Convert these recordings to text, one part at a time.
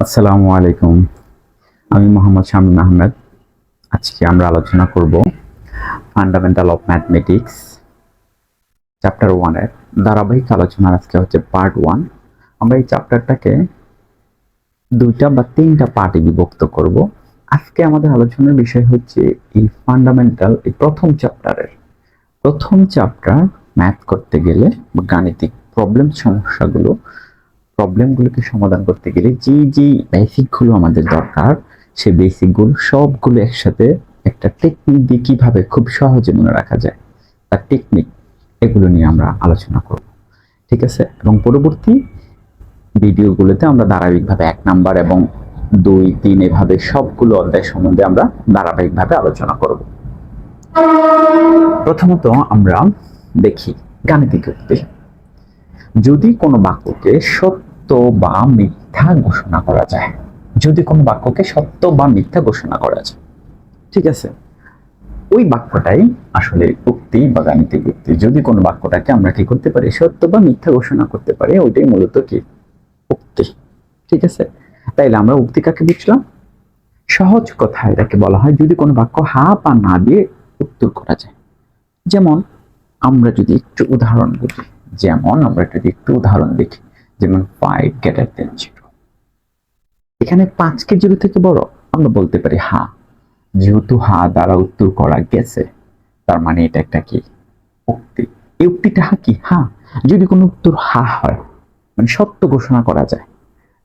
আসসালামু আলাইকুম। আমি মোহাম্মদ শামীম আহমেদ। আজকে আমরা আলোচনা করব ফান্ডামেন্টাল অফ ম্যাথমেটিক্স চ্যাপ্টার ওয়ানের ধারাবাহিক আলোচনার আজকে হচ্ছে পার্ট ওয়ান আমরা এই চ্যাপ্টারটাকে দুইটা বা তিনটা পার্টে বিভক্ত করব। আজকে আমাদের আলোচনার বিষয় হচ্ছে এই ফান্ডামেন্টাল এই প্রথম চ্যাপ্টারের প্রথম চ্যাপ্টার ম্যাথ করতে গেলে গাণিতিক প্রবলেম সমস্যাগুলো প্রবলেমগুলোকে সমাধান করতে গেলে যে যে বেসিকগুলো আমাদের দরকার সেই বেসিকগুলো সবগুলো একসাথে একটা টেকনিক দিয়ে কীভাবে খুব সহজে মনে রাখা যায়, তার টেকনিক এগুলো নিয়ে আমরা আলোচনা করব, ঠিক আছে? এবং পরবর্তী ভিডিওগুলোতে আমরা ধারাবাহিকভাবে এক নাম্বার এবং দুই, তিন এভাবে সবগুলো অধ্যায় সম্বন্ধে আমরা ধারাবাহিকভাবে আলোচনা করব। প্রথমত আমরা দেখি গাণিতিক যদি কোনো বাক্যকে সত্য বা মিথ্যা ঘোষণা করা যায়। যদি কোনো বাক্যকে সত্য বা মিথ্যা ঘোষণা করা যায়। ঠিক আছে? ওই বাক্যটাই আসলে উক্তি বা গাণিতিক উক্তি। যদি কোনো বাক্যটাকে আমরা কি করতে পারি? সত্য বা মিথ্যা ঘোষণা করতে পারি, ওইটাই মূলত কি? উক্তি। ঠিক আছে? তাইলে আমরা উক্তি কাকে বুঝলাম? সহজ কথা এটাকে বলা হয় যদি কোনো বাক্য হা বা না দিয়ে উত্তর করা যায়। যেমন আমরা যদি একটু উদাহরণ দেখি যেমন আমরা যদি একটু উদাহরণ দেখি। যেমন ফাইভ গ্রেটার দেন জিরো এখানে পাঁচ কে জিরো থেকে বড়, আমরা বলতে পারি হা। যেহেতু হা দ্বারা উত্তর করা গেছে, তার মানে এটা একটা কি? উক্তি। এই উক্তিটা হা কি? হা। যদি কোনো উত্তর হা হয় মানে সত্য ঘোষণা করা যায়,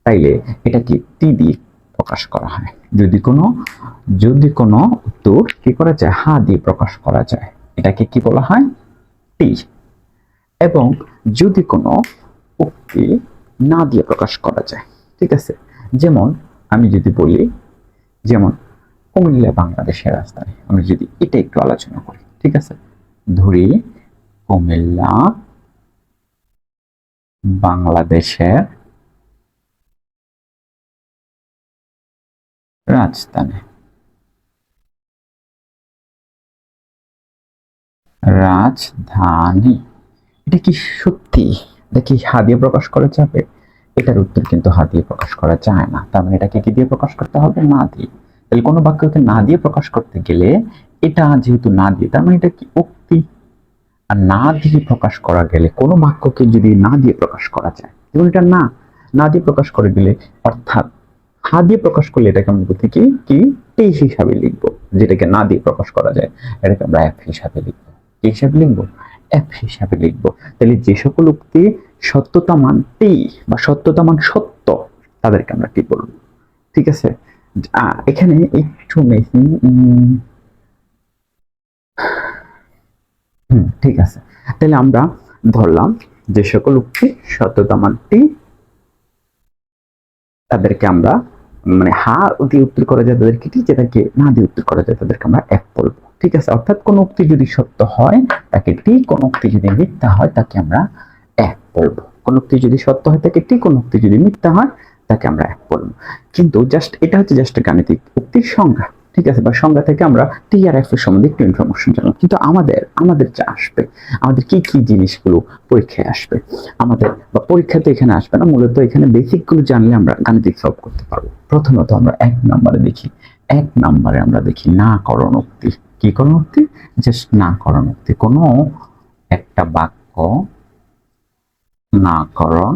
তাইলে এটা কি? টি দিয়ে প্রকাশ করা হয়। যদি কোনো যদি কোনো উত্তর কি করা যায়? হা দিয়ে প্রকাশ করা যায়। এটাকে কি বলা হয়? টি। এবং যদি কোনো উক্তি না দিয়ে প্রকাশ করা যায়। ঠিক আছে? যেমন আমি যদি বলি, যেমন কুমিল্লা বাংলাদেশের রাজধানী, আমি যদি এটা একটু আলোচনা করি, ঠিক আছে? ধরি কুমিল্লা বাংলাদেশের রাজধানী। রাজধানী। এটা কি সত্যি? কি হা দিয়ে প্রকাশ করা যাবে? এটার উত্তর কিন্তু হা দিয়ে প্রকাশ করা যায় না। তার মানে এটাকে কি দিয়ে প্রকাশ করতে হবে? না দিয়ে। তাহলে কোনো বাক্যকে না দিয়ে প্রকাশ করতে গেলে এটা যেহেতু না দিয়ে, তার মানে এটা কি উক্তি? আর না দিয়ে প্রকাশ করা গেলে কোনো বাক্যকে যদি না দিয়ে প্রকাশ করা যায়, যেমন এটা না না দিয়ে প্রকাশ করে গেলে অর্থাৎ হা দিয়ে প্রকাশ করলে এটাকে আমরা বলতে কি? কি? টেস হিসাবে লিখব, যেটাকে না দিয়ে প্রকাশ করা যায়, এটাকে আমরা এফ হিসাবে লিখব। কি হিসাবে লিখব? এফ হিসাবে লিখব। তাহলে যে সকল উক্তি সত্যতা টি বা সত্যতা সত্য, তাদেরকে আমরা কি বলব? ঠিক আছে? এখানে একটু হুম, ঠিক আছে। তাহলে আমরা ধরলাম যে সকল উক্তি সত্যতা মান টি তাদেরকে আমরা মানে হা দিয়ে উত্তর করা যায়, তাদেরকে টি যেটাকে না দিয়ে উত্তর করা যায়, তাদেরকে আমরা এফ বলব। ঠিক আছে, অর্থাৎ কোন উক্তি যদি সত্য হয়, তাকে টি কোন উক্তি যদি মিথ্যা হয়, তাকে আমরা এক বলব। কোন উক্তি যদি সত্য হয়, তাকে টি কোন উক্তি যদি মিথ্যা হয়, তাকে আমরা এক বলব। কিন্তু জাস্ট এটা হচ্ছে জাস্ট গাণিতিক উক্তির সংজ্ঞা, ঠিক আছে? বা সংজ্ঞা থেকে আমরা টি আর এফ এর সম্বন্ধে একটু ইনফরমেশন জানলাম। কিন্তু আমাদের আমাদের যা আসবে, আমাদের কি কি জিনিসগুলো পরীক্ষায় আসবে? আমাদের বা পরীক্ষাতে এখানে আসবে না, মূলত এখানে বেসিকগুলো জানলে আমরা গাণিতিক সলভ করতে পারব। প্রথমত আমরা এক নম্বরে দেখি এক নম্বরে আমরা দেখি না করণ উক্তি কি করণ উক্তি জাস্ট না করণ উক্তি কোনো একটা বাক্য নাকরণ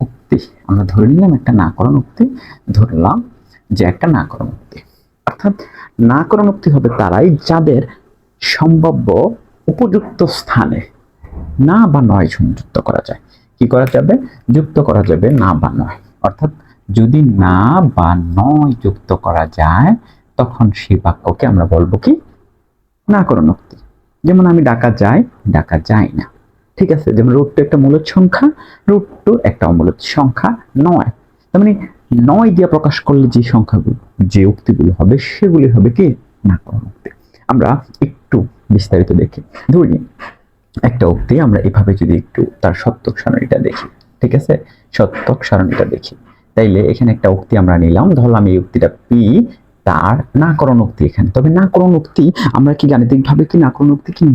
উক্তি আমরা ধরে নিলাম একটা নাকরণ উক্তি ধরলাম যে একটা নাকরণ উক্তি অর্থাৎ নাকরণ উক্তি হবে তারাই যাদের সম্ভাব্য উপযুক্ত স্থানে না বা নয় সংযুক্ত করা যায়। কি করা যাবে? যুক্ত করা যাবে না বা নয়। অর্থাৎ যদি না বা নয় যুক্ত করা যায়, তখন সেই বাক্যকে আমরা বলব কি? নাকরণ উক্তি যেমন আমি ডাকা যাই ডাকা যায় না। ঠিক আছে? যেমন রুট টু একটা মূলত সংখ্যা রুট টু একটা অমূলত সংখ্যা, নয়। তার মানে নয় দিয়ে প্রকাশ করলে যে সংখ্যাগুলো, যে উক্তিগুলো হবে, সেগুলি হবে কি? নাকরণ উক্তি আমরা একটু বিস্তারিত দেখি। ধরি একটা উক্তি আমরা এভাবে যদি একটু তার সত্যক সারণীটা দেখি। ঠিক আছে? সত্যক সারণীটা দেখি। তাইলে এখানে একটা উক্তি আমরা নিলাম। ধরলাম এই উক্তিটা পি, তার নাকরণ উক্তি এখানে। তবে নাকরণ উক্তি আমরা কি গাণিতিক ভাবে কি নাকরণ উক্তি কি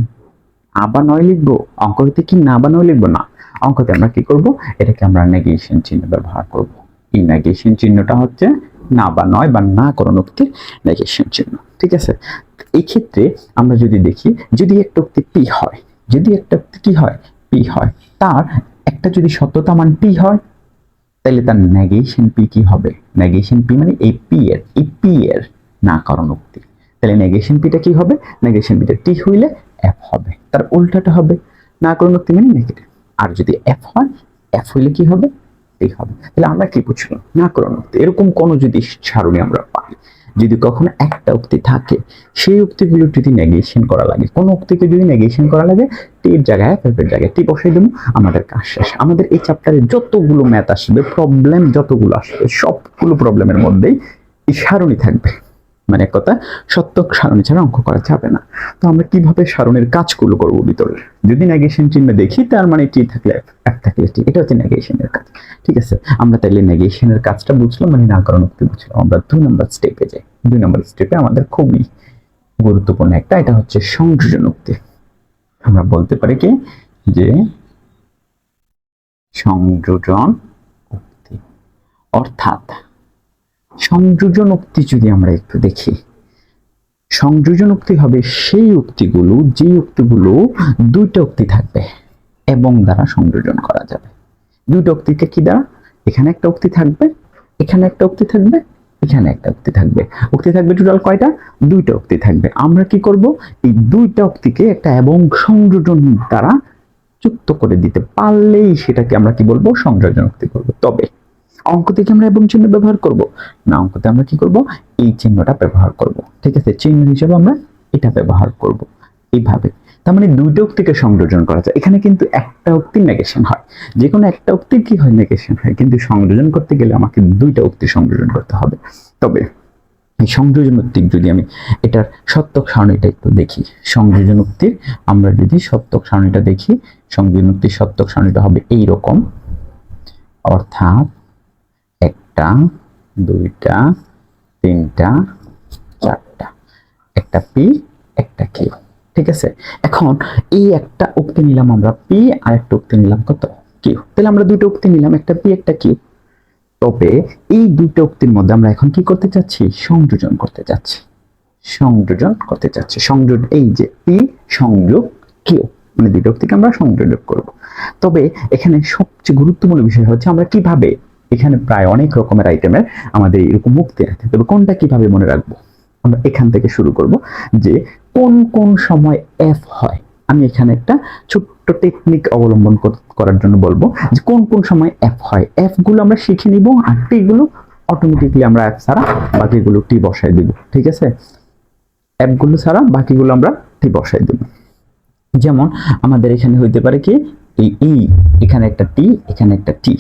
আবার নয় লিখব? অঙ্কতে কি না বা নয় লিখব? না। অঙ্কতে আমরা কি করব? এটাকে আমরা নেগেশন চিহ্ন ব্যবহার করব। এই নেগেশন চিহ্নটা হচ্ছে না বা নয় বা না করণ উক্তির নেগেশন চিহ্ন। ঠিক আছে? এই ক্ষেত্রে আমরা যদি দেখি, যদি একটা উক্তি পি হয়, যদি একটা উক্তি কি হয়? পি হয়। তার একটা যদি সত্যতা মান পি হয় তাহলে তার নেগেশন পি কি হবে? নেগেশন পি মানে এই পি এর, এই পি এর না করণ উক্তি তাহলে নেগেশন পিটা কি হবে? নেগেশন পিটা টি হইলে এফ হবে। তার উল্টাটা হবে। না করণ উক্তি মানে নেগেটিভ আর যদি এফ হয় এফ হইলে কি হবে? টি হবে। তাহলে আমরা কি বুঝলাম? না করণ উক্তি। এরকম কোনো যদি সারণী আমরা পাই। যদি কখনো একটা উক্তি থাকে, সেই উক্তিগুলো যদি নেগেশন করা লাগে, কোনো উক্তিকে যদি নেগেশন করা লাগে টির জায়গায় এফের জায়গায় টি বসাই দেবো, আমাদের কাজ শেষ। আমাদের এই চ্যাপ্টারে যতগুলো ম্যাথ আসবে প্রবলেম যতগুলো আসবে, সবগুলো প্রবলেমের মধ্যেই এই সারণী থাকবে। মানে এক কথা, সত্যক সারণী ছাড়া অঙ্ক করা যাবে না। তো আমরা কীভাবে সারণীর কাজগুলো করব ভিতরে? যদি নেগেশন চিহ্ন দেখি, তার মানে টি থাকলে? এফ থাকলে টি এটা হচ্ছে নেগেশনের কাজ। ঠিক আছে? আমরা তাইলে নেগেশনের কাজটা বুঝলাম মানে নাকরণ উক্তি বুঝলাম। আমরা দুই নম্বর স্টেপে যাই। দুই নম্বর স্টেপে আমাদের খুবই গুরুত্বপূর্ণ একটা, এটা হচ্ছে সংযোজন উক্তি। আমরা বলতে পারি কি? যে সংযোজন উক্তি। অর্থাৎ সংযোজন উক্তি যদি আমরা একটু দেখি, সংযোজন উক্তি হবে সেই উক্তিগুলো যে উক্তিগুলো দুইটা উক্তি থাকবে এবং দ্বারা সংযোজন করা যাবে। দুইটা উক্তিকে কি দ্বারা? এখানে একটা উক্তি থাকবে, এখানে একটা উক্তি থাকবে, এখানে একটা উক্তি থাকবে। উক্তি থাকবে টোটাল কয়টা? দুইটা উক্তি থাকবে। আমরা কি করব? এই দুইটা উক্তিকে একটা এবং সংযোজন দ্বারা যুক্ত করে দিতে পারলেই সেটাকে আমরা কি বলব? সংযোজন উক্তি বলব। তবে অঙ্ক থেকে আমরা এবং চিহ্ন ব্যবহার করব। না অঙ্কতে আমরা কি করব? এই চিহ্নটা ব্যবহার করব। ঠিক আছে? চিহ্ন হিসেবে আমরা এটা ব্যবহার করব। এইভাবে তার মানে দুইটা উক্তিকে সংযোজন করা যায়। এখানে কিন্তু একটা উক্তি নেগেশন হয়। যে কোনো একটা উক্তির কি হয়? নেগেশন হয়। কিন্তু সংযোজন করতে গেলে আমাকে দুইটা উক্তি সংযোজন করতে হবে। তবে এই সংযোজন উক্তির যদি আমি এটার সত্যক সারণীটা একটু দেখি। সংযোজন উক্তির আমরা যদি সত্যক সারণীটা দেখি, সংযোজন উক্তির সত্যক সারণীটা হবে এই রকম অর্থাৎ একটা, দুইটা, তিনটা, চারটা। একটা পি, একটা কিউ ঠিক আছে? এখন এই একটা উক্তি নিলাম আমরা পি, আর একটা উক্তি নিলাম কত? কিউ। তাহলে আমরা দুটো উক্তি নিলাম, একটা পি, একটা কিউ। তবে এই দুটো উক্তির মধ্যে আমরা এখন কি করতে চাচ্ছি? সংযোজন করতে চাচ্ছি। সংযোজন করতে চাচ্ছি। সংযোগ এই যে পি সংযোগ কিউ। মানে দুটো উক্তিকে আমরা সংযোজন করব। তবে এখানে সবচেয়ে গুরুত্বপূর্ণ বিষয় হচ্ছে আমরা কীভাবে এখানে প্রায় অনেক রকমের আইটেমের আমাদের এরকম মুক্তি আছে তবে কোনটা কীভাবে মনে রাখব? আমরা এখান থেকে শুরু করব যে কোন কোন সময় এফ হয়। আমি এখানে একটা ছোট্ট টেকনিক অবলম্বন করার জন্য বলব যে কোন কোন সময় এফ হয়। এফগুলো আমরা শিখে নিব আর টি গুলো অটোমেটিকলি আমরা এফ ছাড়া বাকিগুলো টি বসাই দিব। ঠিক আছে? অ্যাপগুলো ছাড়া বাকিগুলো আমরা টি বসাই দেব। যেমন আমাদের এখানে হইতে পারে কি? এই ই এখানে একটা টি এখানে একটা টি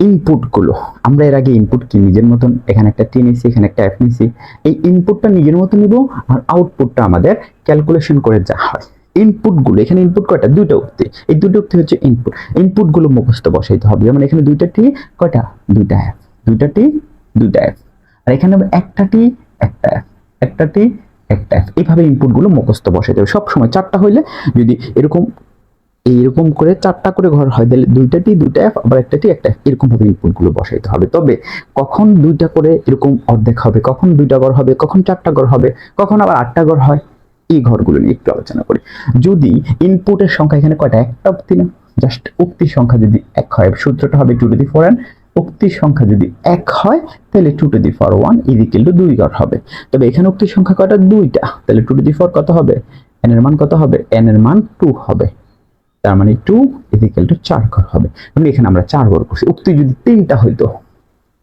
ইনপুটগুলো আমরা এর আগে ইনপুট কি নিজের মতন, এখানে একটা টি নিছি, এখানে একটা অ্যাপ নিছি। এই ইনপুটটা নিজের মতো নিব আর আউটপুটটা আমাদের ক্যালকুলেশন করে যা হয়। ইনপুটগুলো এখানে ইনপুট কয়টা? দুইটা উক্তি। এই দুটো উক্তি হচ্ছে ইনপুট ইনপুটগুলো মুখস্থ বসাইতে হবে। যেমন এখানে দুইটা টি কয়টা? দুইটা অ্যাপ দুইটা টি দুইটা অ্যাপ আর এখানে একটা টি একটা অ্যাপ একটা টি একটা অ্যাপ এইভাবে ইনপুটগুলো মুখস্থ বসাইতে হবে। সব সময় চারটা হইলে যদি এরকম এইরকম করে চারটা করে ঘর হয়, তাহলে দুইটা টি, দুইটা অ্যাপ আবার একটা টি, একটা অ্যাপ এরকম ভাবে ইনপুটগুলো বসাইতে হবে। তবে কখন দুইটা করে এরকম অর্ধেক হবে, কখন দুইটা ঘর হবে, কখন চারটা ঘর হবে, কখন আবার আটটা ঘর হয়, এই ঘরগুলো নিয়ে একটু আলোচনা করি। যদি ইনপুটের সংখ্যা এখানে কয়টা? একটা অব্দি না? জাস্ট উক্তির সংখ্যা যদি এক হয়, সূত্রটা হবে টু টু দি ফোর উক্তির সংখ্যা যদি এক হয়, তাহলে two to the four one is equal to দুই ঘর হবে। তবে এখানে উক্তির সংখ্যা কয়টা? দুইটা। তাহলে টু টু দি ফোর কত হবে? এন এর মান কত হবে? এন এর মান টু হবে। তার মানে টু ইজিক্যাল টু চার ঘর হবে। মানে এখানে আমরা চার ঘর করছি। উক্তি যদি তিনটা হইতো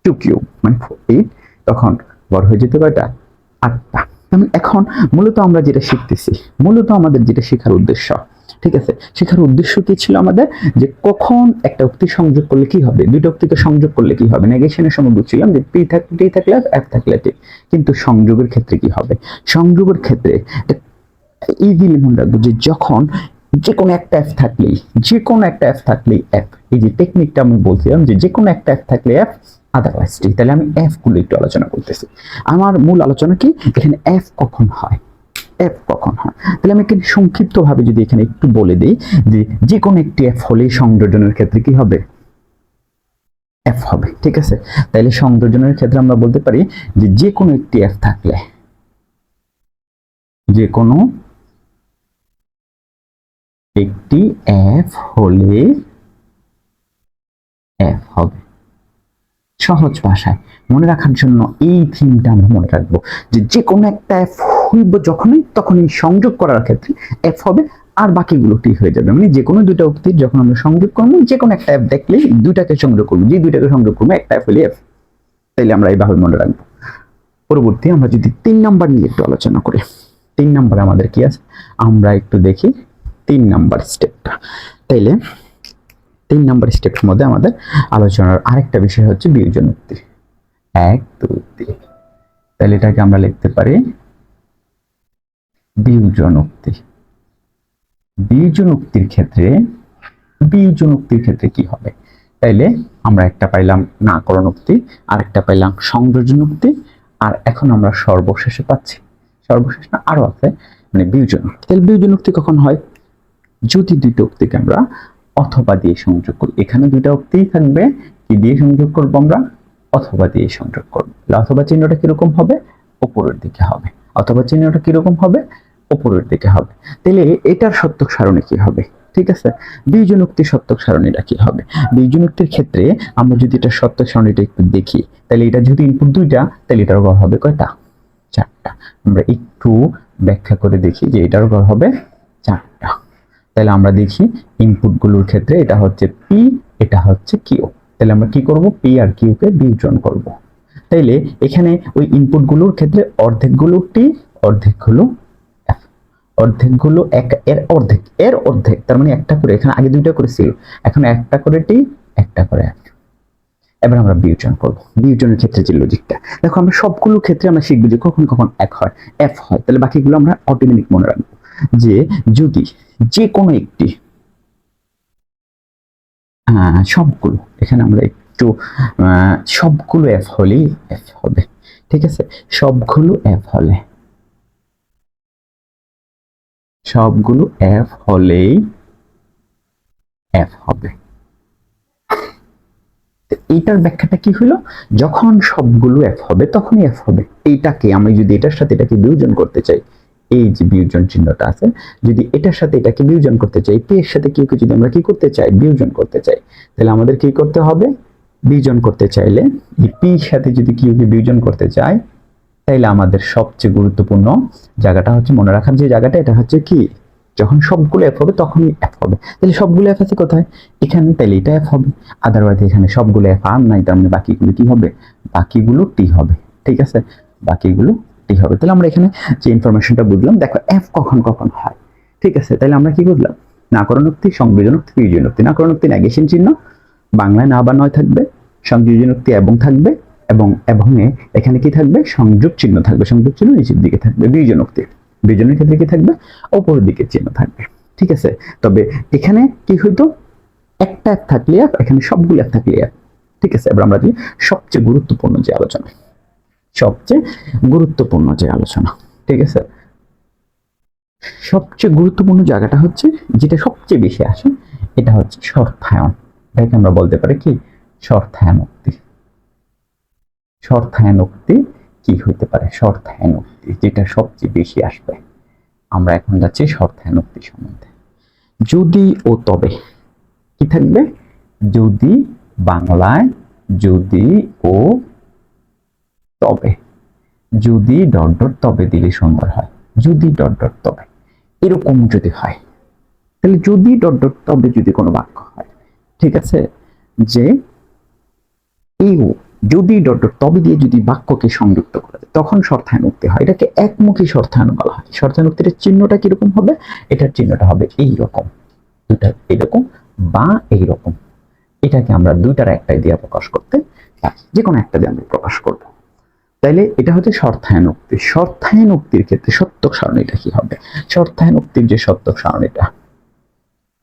টু কিউব মানে এইট তখন ঘর হয়ে যেতে কয়টা আটটা। তার মানে এখন মূলত আমরা যেটা শিখতেছি, মূলত আমাদের যেটা শেখার উদ্দেশ্য, ঠিক আছে? শেখার উদ্দেশ্য কি ছিল আমাদের? যে কখন একটা উক্তি সংযোগ করলে কি হবে? দুইটা উক্তিকে সংযোগ করলে কি হবে? নেগেশনের সময় বুঝছিলাম যে পি থাকলে টি থাকলে এফ থাকলে টি কিন্তু সংযোগের ক্ষেত্রে কি হবে? সংযোগের ক্ষেত্রে ইজিলি মনে রাখব যে যখন যে কোনো একটা অ্যাপ থাকলেই যে কোনো একটা অ্যাপ থাকলেই অ্যাপ এই যে টেকনিকটা আমি বলছিলাম যে যে কোনো একটা অ্যাপ থাকলে অ্যাপ আদারওয়াইজ টি তাহলে আমি অ্যাপগুলো একটু আলোচনা করতেছি। আমার মূল আলোচনা কি? এখানে অ্যাপ কখন হয়? অ্যাপ কখন হয়? তাহলে আমি এখানে সংক্ষিপ্তভাবে যদি এখানে একটু বলে দিই যে যে কোনো একটি অ্যাপ হলে সংযোজনের ক্ষেত্রে কি হবে? এফ হবে, ঠিক আছে? তাহলে সংযোজনের ক্ষেত্রে আমরা বলতে পারি যে যে কোনো একটি এফ থাকলে যে কোনো একটি এফ হলে এফ হবে। সহজ ভাষায় মনে রাখার জন্য এই থিমটা আমরা মনে রাখব যে যে কোনো একটা এফ হইব যখনই, তখনই সংযোগ করার ক্ষেত্রে এফ হবে আর বাকিগুলো টি হয়ে যাবে? মানে যে কোনো দুইটা উক্তির যখন আমরা সংযোগ করব যে কোনো একটা অ্যাপ দেখলে দুইটাকে সংযোগ করব, যে দুইটাকে সংযোগ করব, একটা অ্যাপ হলে এফ তাইলে আমরা এইভাবে মনে রাখব। পরবর্তী আমরা যদি তিন নাম্বার নিয়ে একটু আলোচনা করি। তিন নাম্বার আমাদের কি আছে? আমরা একটু দেখি। তিন নাম্বার স্টেপটা তাইলে তিন নাম্বার স্টেপের মধ্যে আমাদের আলোচনার আরেকটা বিষয় হচ্ছে বিয়োজন উক্তি এক, দুই, তিন। তাহলে এটাকে আমরা লিখতে পারি ক্ষেত্রে ক্ষেত্রে কি হবে? তাইলে আমরা একটা পাইলাম নাকরণ উক্তি আর একটা পাইলাম সংযোজন উক্তি আর এখন আমরা সর্বশেষে পাচ্ছি। সর্বশেষ না আরও আছে মানে বিয়োজন উক্তি। তাহলে বিয়োজন উক্তি কখন হয়? যদি দুইটা উক্তিকে আমরা অথবা দিয়ে সংযোগ করি, এখানে দুইটা উক্তিই থাকবে, কি দিয়ে সংযোগ করব আমরা? অথবা দিয়ে সংযোগ করব। অথবা চিহ্নটা কীরকম হবে? উপরের দিকে হবে। অথবা চিহ্নটা কীরকম হবে? উপরের দিকে হবে। তাহলে এটার সত্যক সারণী কি হবে? ঠিক আছে? বীজনুক্তি সত্যক সারণীটা কি হবে? বীজনুক্তির ক্ষেত্রে আমরা যদি এটা সত্যক সারণীটা একটু দেখি, তাহলে এটা যদি ইনপুট দুইটা, তাহলে এটার গড় হবে কয়টা? চারটা। আমরা একটু ব্যাখ্যা করে দেখি যে এটার গড় হবে তাহলে আমরা দেখি ইনপুটগুলোর ক্ষেত্রে এটা হচ্ছে পি এটা হচ্ছে কিউ তাহলে আমরা কি করব? পি আর কিউ কে বিয়োজন করব। তাইলে এখানে ওই ইনপুটগুলোর ক্ষেত্রে অর্ধেকগুলো টি অর্ধেকগুলো F অর্ধেকগুলো এক, এর অর্ধেক এর অর্ধেক। তার মানে একটা করে, এখানে আগে দুইটা করে ছিল। এখন একটা করে টি একটা করে F এবার আমরা বিয়োজন করব। বিয়োজনের ক্ষেত্রে যে লজিকটা দেখো, আমরা সবগুলো ক্ষেত্রে আমরা শিখব যে কখন কখন এক হয়। এফ হয়। তাহলে বাকিগুলো আমরা অটোমেটিক মনে রাখব। যে যদি যে কোনো একটি সবগুলো, এখানে আমরা একটু সবগুলো এফ হলেই এফ হবে, ঠিক আছে? সবগুলো এফ হলে, সবগুলো এফ হলেই এফ হবে। এইটার ব্যাখ্যাটা কি হলো? যখন সবগুলো এফ হবে, তখনই এফ হবে। এইটাকে, আমি যদি এটার সাথে এটাকে বিয়োজন করতে চাই এই যে বিয়োজন চিহ্নটা আছে, যদি এটার সাথে এটাকে বিয়োজন করতে চাই পি এর সাথে কিউকে যদি আমরা কি করতে চাই, বিয়োজন করতে চাই, তাহলে আমাদের কি করতে হবে? বিয়োজন করতে চাইলে এই পি এর সাথে যদি কিউকে বিয়োজন করতে চাই তাইলে আমাদের সবচেয়ে গুরুত্বপূর্ণ জায়গাটা হচ্ছে মনে রাখার যে জায়গাটা, এটা হচ্ছে কি যখন সবগুলো এফ হবে, তখনই এফ হবে। তাহলে সবগুলো এফ আছে কোথায়? এখানে তাইলে এটা এফ হবে। আদারওয়াইজ এখানে সবগুলো এফ আর নাই, তার মানে বাকিগুলো কি হবে? বাকিগুলো টি হবে। ঠিক আছে? বাকিগুলো টি হবে। তাহলে আমরা এখানে যে ইনফরমেশনটা বুঝলাম, দেখো এফ কখন কখন হয়। ঠিক আছে, তাহলে আমরা কি বুঝলাম? নাকরণোক্তি সংযোজনোক্তি বিয়োজনোক্তি নাকরণোক্তি নেগেশন চিহ্ন, বাংলায় না বা নয় থাকবে সংযোজনোক্তি এবং থাকবে, এবং এবং এখানে কি থাকবে? সংযোগ চিহ্ন থাকবে। সংযোগ চিহ্ন নিচের দিকে থাকবে বিয়োজনোক্তি বিয়োজনের ক্ষেত্রে কি থাকবে? উপরের দিকে চিহ্ন থাকবে। ঠিক আছে, তবে এখানে কি হইতো? একটা এক থাকলে এখানে সবগুলো এক থাকলে ঠিক আছে, এবার আমরা সবচেয়ে গুরুত্বপূর্ণ যে আলোচনা। সবচেয়ে গুরুত্বপূর্ণ যে আলোচনা, ঠিক আছে? সবচেয়ে গুরুত্বপূর্ণ জায়গাটা হচ্ছে, যেটা সবচেয়ে বেশি আসে, এটা হচ্ছে শর্থায়ন এটাকে আমরা বলতে পারি কি? শর্থায়ন উক্তি। শর্থায়ন উক্তি কি হইতে পারে? শর্থায়ন উক্তি, যেটা সবচেয়ে বেশি আসবে। আমরা এখন যাচ্ছি শর্থায়ন উক্তি সম্বন্ধে। যদি ও তবে, কি থাকবে? যদি বাংলায় যদি ও তবে, যদি ডট ডট তবে দিলে সুন্দর হয়, যদি ডট ডট তবে, এরকম যদি হয়, তাহলে যদি ডট ডট তবে যদি কোনো বাক্য হয়, ঠিক আছে? যে ও, যদি ডট ডট তবে দিয়ে যদি বাক্যকে সংযুক্ত করা যায় তখন শর্তানুক্তি হয়। এটাকে একমুখী শর্তায়ন বলা হয়। শর্তানুক্তির চিহ্নটা কীরকম হবে? এটার চিহ্নটা হবে এই রকম দুটা এইরকম বা এই রকম এটাকে আমরা দুইটার একটাই দিয়ে প্রকাশ করতে যে কোনো একটা দিয়ে আমরা প্রকাশ করব। তাইলে এটা হচ্ছে শর্তায়ন উক্তি। শর্তায়ন উক্তির ক্ষেত্রে সত্যক সারণীটা কি হবে? শর্তায়ন উক্তির যে সত্যক সারণীটা,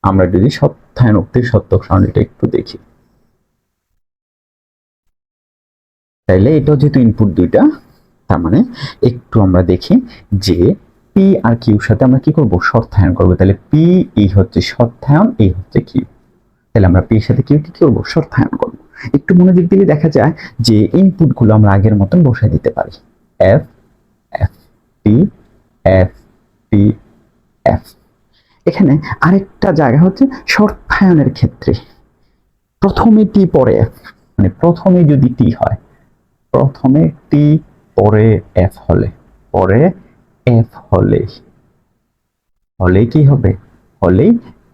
আমরা যদি সত্যায়ন উক্তির সত্যক সারণীটা একটু দেখি। তাইলে এটা যেহেতু ইনপুট দুইটা, তার মানে একটু আমরা দেখি যে পি আর কিউর সাথে আমরা কি করব? শর্তায়ন করব। তাহলে পি এই হচ্ছে শর্তায়ন এই হচ্ছে কিউ তাহলে আমরা পি এর সাথে কিউ কি করব? শর্তায়ন করব। একটু মনোযোগ দিলে দেখা যায় যে ইনপুটগুলো আমরা আগের মতন বসায় দিতে পারি। F F T F T F এখানে আরেকটা জায়গা হচ্ছে শর্তায়নের ক্ষেত্রে। প্রথমে টি পরে এফ মানে প্রথমে যদি টি হয়, প্রথমে টি পরে এফ হলে, পরে এফ হলে। হলে কি হবে? হলেই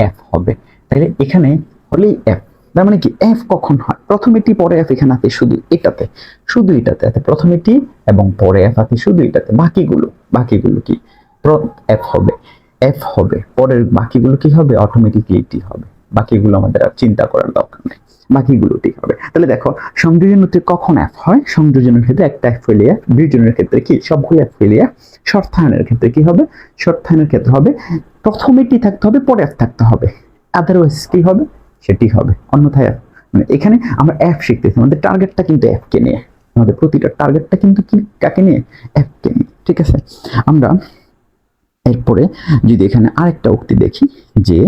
এফ হবে। তাহলে এখানে হলেই এফ তার মানে কি এফ কখন হয়? প্রথমে টি পরে এফ এখানে আছে শুধু এটাতে। শুধু এটাতে আছে প্রথমে টি এবং পরে এফ আছে শুধু এটাতে। বাকিগুলো বাকিগুলো কি? এফ হবে। এফ হবে। পরের বাকিগুলো কি হবে? অটোমেটিকলি টি হবে। বাকিগুলো আমাদের আর চিন্তা করার দরকার নেই। বাকিগুলো ঠিক হবে। তাহলে দেখো সংযোজন উত্তর কখন এফ হয়? সংযোজনের ক্ষেত্রে একটা এফ হইলে বিয়োজনের ক্ষেত্রে কি? সবগুলো এফ হইলে শর্তায়নের ক্ষেত্রে কি হবে? শর্তায়নের ক্ষেত্রে হবে, প্রথমে টি থাকতে হবে, পরে এফ থাকতে হবে। আদারওয়াইজ কি হবে? সেটি হবে। অন্যথায় মানে এখানে আমরা অ্যাপ শিখতেছি। আমাদের টার্গেটটা কিন্তু এফ কে নিয়ে। আমাদের প্রতিটা টার্গেটটা কিন্তু কি, কাকে নিয়ে? এফ কে নিয়ে। ঠিক আছে? আমরা এরপরে যদি এখানে আরেকটা উক্তি দেখি, যে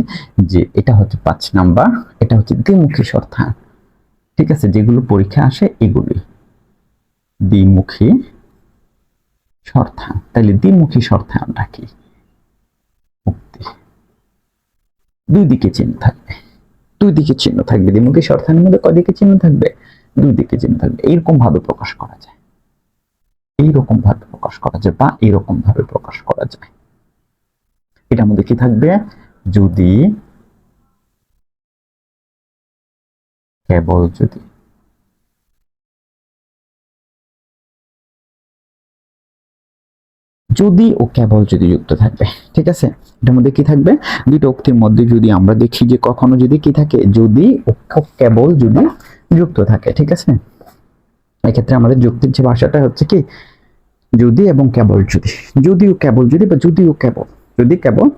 যে এটা হচ্ছে পাঁচ নাম্বার, এটা হচ্ছে দ্বিমুখী শর্তায়ন ঠিক আছে? যেগুলো পরীক্ষা আসে এগুলি দ্বিমুখী শর্তায়ন তাহলে দ্বিমুখী শর্তায়নটা কি? উক্তি। দুই দিকে চিন্তা থাকবে। দুই দিকে চিহ্ন থাকবে। দ্বিমুখী স্বরধ্বনির মধ্যে কয় দিকে চিহ্ন থাকবে? দুই দিকে চিহ্ন থাকবে। এইরকম ভাবে প্রকাশ করা যায়। এইরকম ভাবে প্রকাশ করা যায় বা এইরকম ভাবে প্রকাশ করা যায়। এটার মধ্যে কি থাকবে? যদি, কেবল যদি যদি ও কেবল যদি যুক্ত থাকবে, ঠিক আছে? এটার মধ্যে কি থাকবে? দুটো উক্তির মধ্যে যদি আমরা দেখি যে কখনো যদি কি থাকে, যদি ও কেবল যদি যুক্ত থাকে, ঠিক আছে? এক্ষেত্রে আমাদের যুক্তির যে ভাষাটা হচ্ছে কি? যদি এবং কেবল যদি। যদিও কেবল যদি বা যদিও কেবল। যদি কেবল,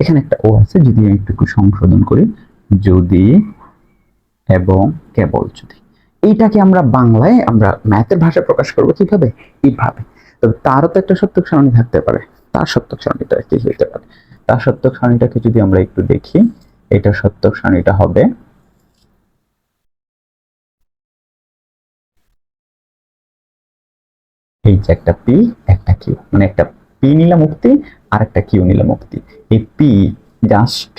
এখানে একটা ও আছে, যদি একটু সংশোধন করি, যদি এবং কেবল যদি। এইটাকে আমরা বাংলায় আমরা ম্যাথের ভাষায় প্রকাশ করব কীভাবে? এইভাবে। তবে তারও তো একটা সত্যক সারণী থাকতে পারে। তার সত্যক সারণীটা কি হতে পারে? তার সত্যক সারণীটাকে যদি আমরা একটু দেখি, এটা সত্যক সারণীটা হবে এই যে একটা পি, একটা কিউ। মানে একটা পি নিলাম মুক্তি আর একটা কিউ নিলাম মুক্তি। এই পি জাস্ট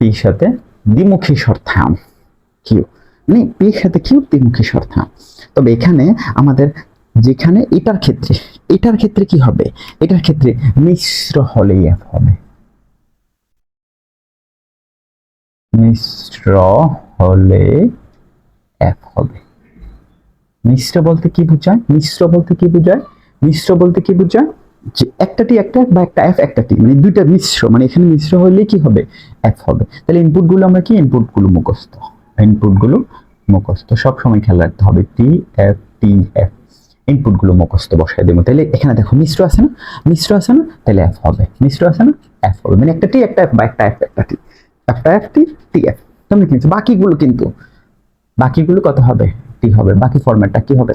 পি সাথে দ্বিমুখী শর্তায়ন কিউ। মানে পি সাথে কিউ, দ্বিমুখী শর্তায়ন তবে এখানে আমাদের যেখানে এটার ক্ষেত্রে এটার ক্ষেত্রে কি হবে? এটার ক্ষেত্রে মিশ্র হলেই এফ হবে। মিশ্র হলে এফ হবে। মিশ্র বলতে কি বোঝায়? মিশ্র বলতে কি বোঝায়? মিশ্র বলতে কি বোঝায়? যে একটা টি একটা বা একটা এফ একটা টি মানে দুইটা মিশ্র মানে এখানে মিশ্র হলে কি হবে? এফ হবে। তাহলে ইনপুটগুলো আমরা কি? ইনপুটগুলো মুখস্থ। ইনপুটগুলো মুখস্থ। সব সময় খেয়াল রাখতে হবে টি এফ টি এফ ইনপুটগুলো মুখস্থ বসায় দেবো। তাহলে এখানে দেখো মিশ্র আছে না? মিশ্র আছে না? তাহলে এফ হবে। মিশ্র আছে না? এফ হবে। মানে একটা টি একটা এফ বা একটা এফ একটা টি একটা এফ টি টি এফ তুমি কিন্তু বাকিগুলো কিন্তু বাকিগুলো কত হবে? টি হবে। বাকি ফরম্যাটটা কি হবে?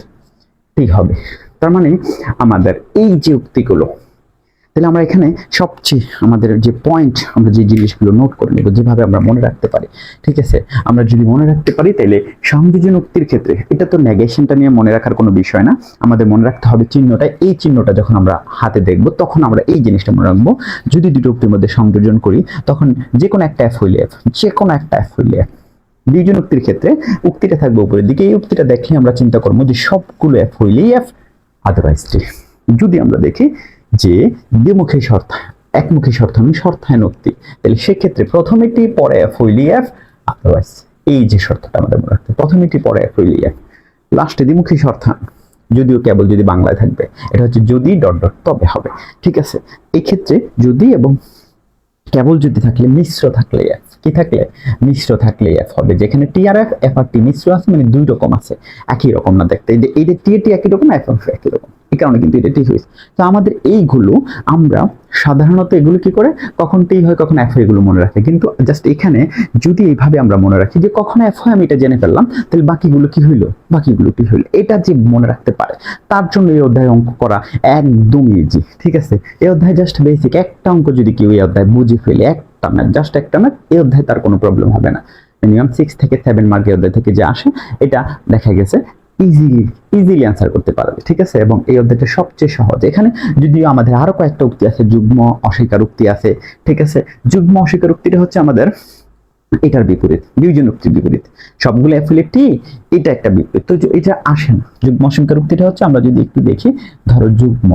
টি হবে। তার মানে আমাদের এই যে উক্তিগুলো তাহলে আমরা এখানে সবচেয়ে আমাদের যে পয়েন্ট আমরা যে জিনিসগুলো নোট করে নেব, যেভাবে আমরা মনে রাখতে পারি, ঠিক আছে? আমরা যদি মনে রাখতে পারি, তাহলে সংযোজন উক্তির ক্ষেত্রে, এটা তো নেগেশনটা নিয়ে মনে রাখার কোনো বিষয় না, আমাদের মনে রাখতে হবে চিহ্নটা, এই চিহ্নটা যখন আমরা হাতে দেখব, তখন আমরা এই জিনিসটা মনে রাখব, যদি দুটো উক্তির মধ্যে সংযোজন করি, তখন যে কোনো একটা অ্যাপ হইলে এফ যে কোনো একটা এফ হইলে এফ দুইজন উক্তির ক্ষেত্রে উক্তিটা থাকবে উপরের দিকে, এই উক্তিটা দেখলে আমরা চিন্তা করব যে সবগুলো এফ হইলেই এফ আদারওয়াইজ যদি আমরা দেখি যে দ্বিমুখী শর্ত, একমুখী শর্ত আমি শর্তায়ন উক্তি তাহলে সেক্ষেত্রে প্রথমে টি পরে এফ এফ আদারওয়াইজ এই যে শর্তটা আমাদের মনে রাখতে প্রথমে টি পরে এফ এফ লাস্টে দ্বিমুখী শর্তায়ন যদিও কেবল যদি বাংলায় থাকবে, এটা হচ্ছে যদি ডট ডট, তবে হবে। ঠিক আছে? এই ক্ষেত্রে যদি এবং কেবল যদি থাকলে মিশ্র থাকলে এফ কি থাকলে? মিশ্র থাকলে এফ হবে। যেখানে টি আর এফ এফ আর টি মিশ্র আছে মানে দুই রকম আছে। একই রকম না দেখতে। এই যে টি টি একই রকম এফ একই রকম। এই কারণে কিন্তু এটা হয়েছে তো আমাদের এইগুলো আমরা সাধারণত এগুলো কি করে? কখন টি হয়, কখন এফ হয় এগুলো মনে রাখে। কিন্তু জাস্ট এখানে যদি এইভাবে আমরা মনে রাখি যে কখন এফ হয়, আমি এটা জেনে ফেললাম, তাহলে বাকিগুলো কি হইল? বাকিগুলো টি হইল? এটা যে মনে রাখতে পারে, তার জন্য এই অধ্যায় অঙ্ক করা একদম ইজি ঠিক আছে? এই অধ্যায় জাস্ট বেসিক একটা অঙ্ক যদি কেউ এই অধ্যায় বুঝে ফেলে, একটা ম্যাথ জাস্ট একটা ম্যাথ এই অধ্যায় তার কোনো প্রবলেম হবে না। মিনিমাম সিক্স থেকে সেভেন মার্কের অধ্যায় থেকে যে আসে, এটা দেখা গেছে ইজিলি ইজিলি অ্যান্সার করতে পারবে, ঠিক আছে? এবং এই অধ্যায়টা সবচেয়ে সহজ। এখানে যদিও আমাদের আরও কয়েকটা উক্তি আছে, যুগ্ম অস্বীকার উক্তি আছে, ঠিক আছে? যুগ্ম অস্বীকার উক্তিটা হচ্ছে আমাদের এটার বিপরীত বিয়োজন উক্তির বিপরীত। সবগুলো অ্যাফিলেটই এটা একটা বিপরীত। তো এটা আসে না। যুগ্ম অস্বীকার উক্তিটা হচ্ছে, আমরা যদি একটু দেখি, ধরো যুগ্ম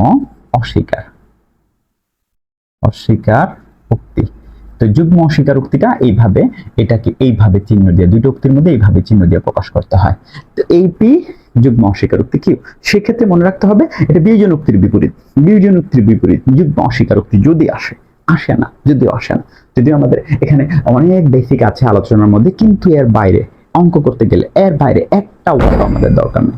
অস্বীকার। অস্বীকার উক্তি। তো যুগ্ম অস্বীকার উক্তিটা এইভাবে এটাকে এইভাবে চিহ্ন দিয়ে দুটো উক্তির মধ্যে এইভাবে চিহ্ন দিয়ে প্রকাশ করতে হয়। তো এইটি যুগ্ম অস্বীকার উক্তি কি সেক্ষেত্রে মনে রাখতে হবে এটা বিয়োজন উক্তির বিপরীত। বিয়োজন উক্তির বিপরীত যুগ্ম অস্বীকার উক্তি যদি আসে আসে না যদিও আসে না যদিও আমাদের এখানে অনেক বেসিক আছে আলোচনার মধ্যে, কিন্তু এর বাইরে অঙ্ক করতে গেলে এর বাইরে একটা ওয়ার্ড আমাদের দরকার নেই।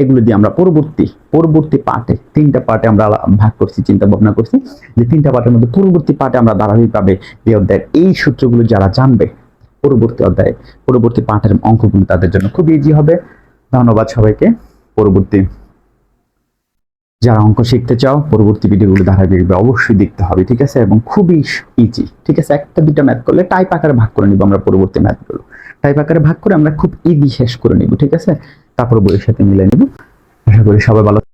এগুলো দিয়ে আমরা পরবর্তী পরবর্তী পার্টে তিনটা পার্টে আমরা ভাগ করছি, চিন্তা ভাবনা করছি, যে তিনটা পার্টের মধ্যে পরবর্তী পার্টে আমরা ধারাবাহিকভাবে এই অধ্যায়ের এই সূত্রগুলো যারা জানবে, পরবর্তী অধ্যায়ে, পরবর্তী পাঠের অঙ্কগুলো তাদের জন্য খুব ইজি হবে। ধন্যবাদ সবাইকে। পরবর্তী যারা অঙ্ক শিখতে চাও, পরবর্তী ভিডিওগুলো ধারাবাহিকভাবে অবশ্যই দেখতে হবে, ঠিক আছে? এবং খুবই ইজি ঠিক আছে? একটা দুটা ম্যাথ করলে টাইপ আকারে ভাগ করে নিব আমরা পরবর্তী ম্যাথগুলো টাইপ আকারে ভাগ করে আমরা খুব ইজি শেষ করে নিব, ঠিক আছে? তারপর বইয়ের সাথে মিলে নিব। আশা করি সবাই ভালো